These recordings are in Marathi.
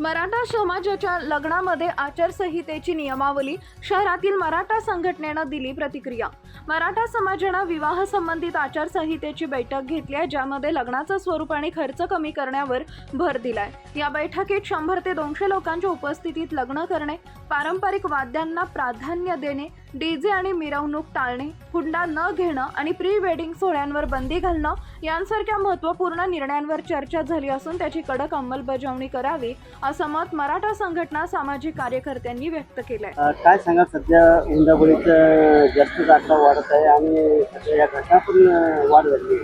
मराठा समाजाच्या लग्नामध्ये आचारसंहितेची नियमावली शहरातील मराठा संघटनेनं दिली प्रतिक्रिया. मराठा समाजानं विवाह संबंधित आचारसंहितेची बैठक घेतली आहे ज्यामध्ये लग्नाचं स्वरूप आणि खर्च कमी करण्यावर भर दिलाय. या बैठकीत शंभर ते दोनशे लोकांच्या उपस्थितीत लग्न करणे पारंपरिक वाद्यांना प्राधान्य देणे डीजे आणि मिरवणूक टाळणे हुंडा न घेणं आणि प्री वेडिंग सोहळ्यांवर बंदी घालणं यांसारख्या महत्त्वपूर्ण निर्णयांवर चर्चा झाली असून त्याची कडक अंमलबजावणी करावी असं मत मराठा संघटना सामाजिक कार्यकर्त्यांनी व्यक्त केलंय. काय सांगा सध्या हुंडाबळीचं जास्त वाढत आहे आणि या घटना पण वाढ झाली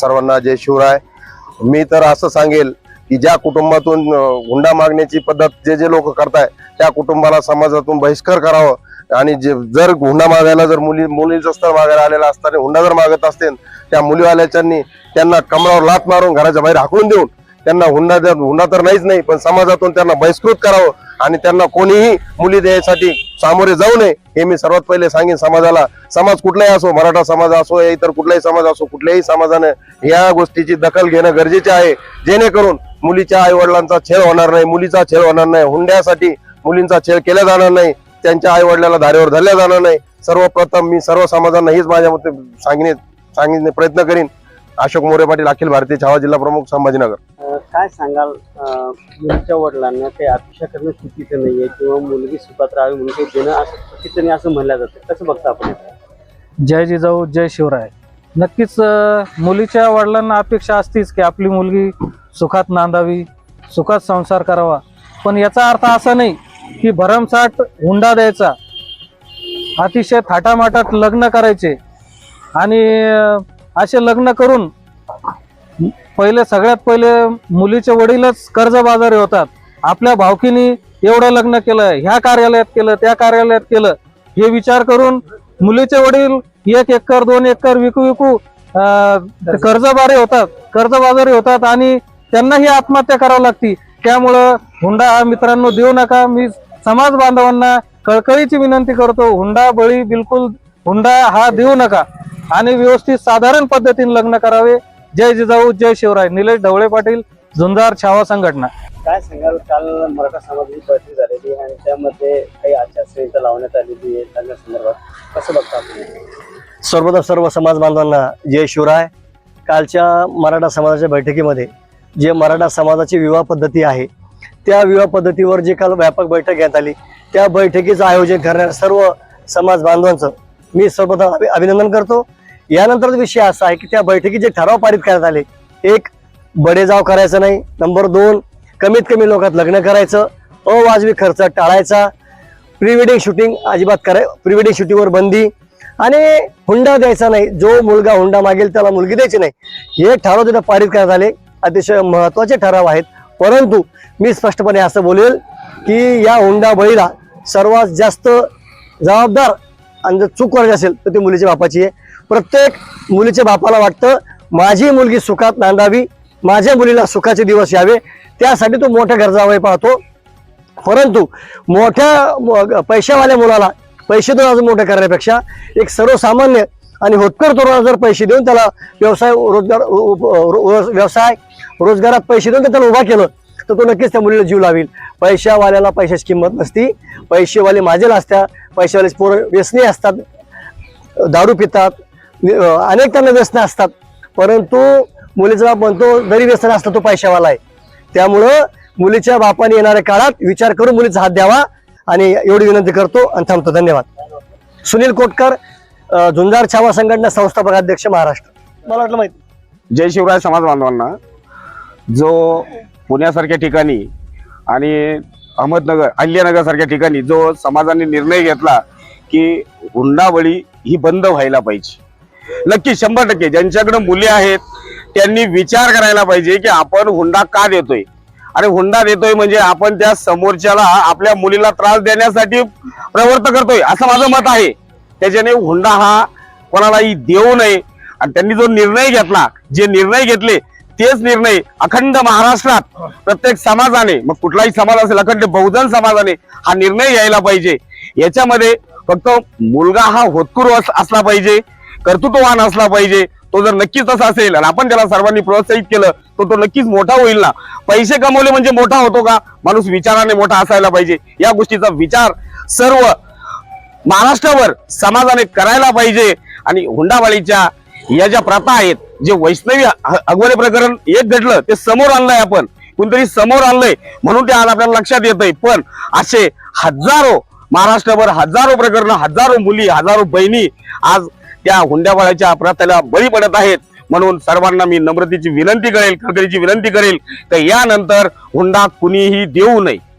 सर्वांना जय शिवराय. मी तर असं सांगेल की ज्या कुटुंबातून हुंडा मागण्याची पद्धत जे जे लोक करताय त्या कुटुंबाला समाजातून बहिष्कार करावं. आणि जे जर हुंडा मागायला जर मुली मुलीचं स्थळ मागायला आलेला असताना हुंडा जर मागत असतील त्या मुलीवाल्याच्यांनी त्यांना कमरावर लात मारून घराच्या बाहेर हाकलून देऊन त्यांना हुंडा द्या- हुंडा तर नाहीच नाही पण समाजातून त्यांना बहिष्कृत करावं. आणि त्यांना कोणीही मुली द्यायसाठी सामोरे जाऊ नये हे मी सर्वात पहिले सांगेन समाजाला. समाज कुठलाही असो मराठा समाज असो या इतर कुठलाही समाज असो कुठल्याही समाजाने या गोष्टीची दखल घेणं गरजेचे आहे. जेणेकरून मुलीच्या आई वडिलांचा छेड होणार नाही मुलीचा छेड होणार नाही हुंड्यासाठी मुलींचा छेड केला जाणार नाही त्यांच्या आई वडिलाला धारेवर धरल्या जाणार नाही. सर्वप्रथम मी सर्व समाजांना हीच माझ्या मते सांगणे सांगणे प्रयत्न करीन. अशोक मोरे पाटील अखिल भारतीय छावा जिल्हा प्रमुख संभाजीनगर. काय सांगाल? मुलीच्या वडिलांना काही अपेक्षा करणं चुकीचं नाहीये किंवा मुलगी सुखात राहावी म्हणून काही देणं असं चुकीचं नाही असं म्हणलं जातं. कसं बघता आपण? जय जिजाऊ जय शिवराय. नक्कीच मुलीच्या वडिलांना अपेक्षा असतीच की आपली मुलगी सुखात नांदावी सुखात संसार करावा. पण याचा अर्थ असा नाही की भरमसाठ हुंडा द्यायचा. अतिशय थाटामाटात लग्न करायचे. आणि असे लग्न करून पहिले सगळ्यात पहिले मुलीचे वडीलच कर्जबाजारी होतात. आपल्या भावकीनी एवढं लग्न केलं ह्या कार्यालयात केलं त्या कार्यालयात केलं. हे विचार करून मुलीचे वडील एक एकर दोन एकर विकू विकू कर्जबारे कर्जबारी होतात कर्जबाजारी होतात आणि त्यांनाही आत्महत्या करावी लागती. त्यामुळं हुंडा हा मित्रांनो देऊ नका. मी समाज बांधवांना कळकळीची विनंती करतो. हुंडा बळी बिलकुल हुंडा हा देऊ नका. आणि व्यवस्थित साधारण पद्धतीने लग्न करावे. जय जिजाऊ जय शिवराय. निलेश ढवळे पाटील झुंजार छावा संघटना. काय सांगाल? काल मराठा समाजाची बैठक झालेली आहे आणि त्यामध्ये काही आचारसंहिता लावण्यात आलेली आहे. त्या संदर्भात कसं बघता हे? सर्वदा सर्व समाज बांधवांना जय शिवराय. कालच्या मराठा समाजाच्या बैठकीमध्ये जे मराठा समाजाची विवाह पद्धती आहे त्या विवाह पद्धतीवर जे काल व्यापक बैठक घेण्यात आली त्या बैठकीचं आयोजन करणाऱ्या सर्व समाज बांधवांचं मी सर्वप्रथम अभि- अभिनंदन करतो. यानंतरचा विषय असा आहे की त्या बैठकीत जे ठराव पारित करण्यात आले एक बडेजाव करायचं नाही. नंबर दोन कमीत कमी लोकात लग्न करायचं अवाजवी खर्च टाळायचा प्री वेडिंग शूटिंग अजिबात कराय प्री वेडिंग शूटिंगवर बंदी आणि हुंडा द्यायचा नाही. जो मुलगा हुंडा मागेल त्याला मुलगी द्यायची नाही. हे ठराव तिथं पारित करण्यात आले. अतिशय महत्त्वाचे ठराव आहेत. परंतु मी स्पष्टपणे असं बोलेल की या हुंडा बळीला सर्वात जास्त जबाबदार आणि जर चूक करायची असेल तर ती मुलीच्या बापाची आहे. प्रत्येक मुलीच्या बापाला वाटतं माझी मुलगी सुखात नांदावी माझ्या मुलीला सुखाचे दिवस यावे त्यासाठी तो मोठ्या गरजावय पाहतो. परंतु मोठ्या पैशावाल्या मुलाला पैसे देऊन अजून मोठं करण्यापेक्षा एक सर्वसामान्य आणि होतकर तरुणाला जर पैसे देऊन त्याला व्यवसाय रोजगार रो- व्यवसाय रोजगारात पैसे देऊन त्याला उभा केलं तर तो नक्कीच त्या मुलीला जीव लावेल. पैशावाल्याला पैशाची किंमत नसती. पैसेवाले माझेला असतात. पैशावाले पोरं व्यसनी असतात. दारू पितात. अनेक त्यांना व्यसन असतात. परंतु मुलीचा बाप म्हणतो जरी व्यसन असतं तो पैशावाला आहे. त्यामुळं मुलीच्या बापाने येणाऱ्या काळात विचार करून मुलीचा हात द्यावा आणि एवढी विनंती करतो आणि थांबतो. धन्यवाद. सुनील कोटकर झुंजार छावा संघटना संस्थापक अध्यक्ष महाराष्ट्र. मला वाटलं माहिती. जय शिवराय समाज बांधवांना. जो पुण्यासारख्या ठिकाणी आणि अहमदनगर अहिल्यानगरसारख्या ठिकाणी जो समाजाने निर्णय घेतला की हुंडाबळी ही बंद व्हायला पाहिजे. नक्की शंभर टक्के. ज्यांच्याकडे मुले आहेत त्यांनी विचार करायला पाहिजे की आपण हुंडा का देतोय? आणि हुंडा देतोय म्हणजे आपण त्या समोरच्याला आपल्या मुलीला त्रास देण्यासाठी प्रवृत्त करतोय असं माझं मत आहे. त्याच्याने हुंडा हा कोणालाही देऊ नये. आणि त्यांनी जो निर्णय घेतला जे निर्णय घेतले तेच निर्णय अखंड महाराष्ट्रात प्रत्येक समाजाने मग कुठलाही समाज असेल अखंड बहुजन समाजाने हा निर्णय घ्यायला पाहिजे. याच्यामध्ये फक्त मुलगा हा होतकुर अस- असला पाहिजे कर्तृत्ववान असला पाहिजे तो जर नक्कीच तसा असेल आणि आपण त्याला सर्वांनी प्रोत्साहित केलं तर तो नक्कीच मोठा होईल ना. पैसे कमवले म्हणजे मोठा होतो का? माणूस विचाराने मोठा असायला पाहिजे. या गोष्टीचा विचार सर्व महाराष्ट्रावर समाजाने करायला पाहिजे. आणि हुंडाबाळीच्या या ज्या प्रथा आहेत जे वैष्णवी अ- अगवले प्रकरण एक घडलं ते समोर आणलंय आपण. कोणतरी समोर आणलंय म्हणून ते आज आपल्याला लक्षात येतंय. पण असे हजारो महाराष्ट्रभर हजारो प्रकरण हजारो मुली हजारो बहिणी आज त्या हुंड्याबाळाच्या अपराध्याला बळी पडत आहेत. म्हणून सर्वांना मी नम्रतेची विनंती करेल खबरीची विनंती करेल तर यानंतर हुंडा कुणीही देऊ नये.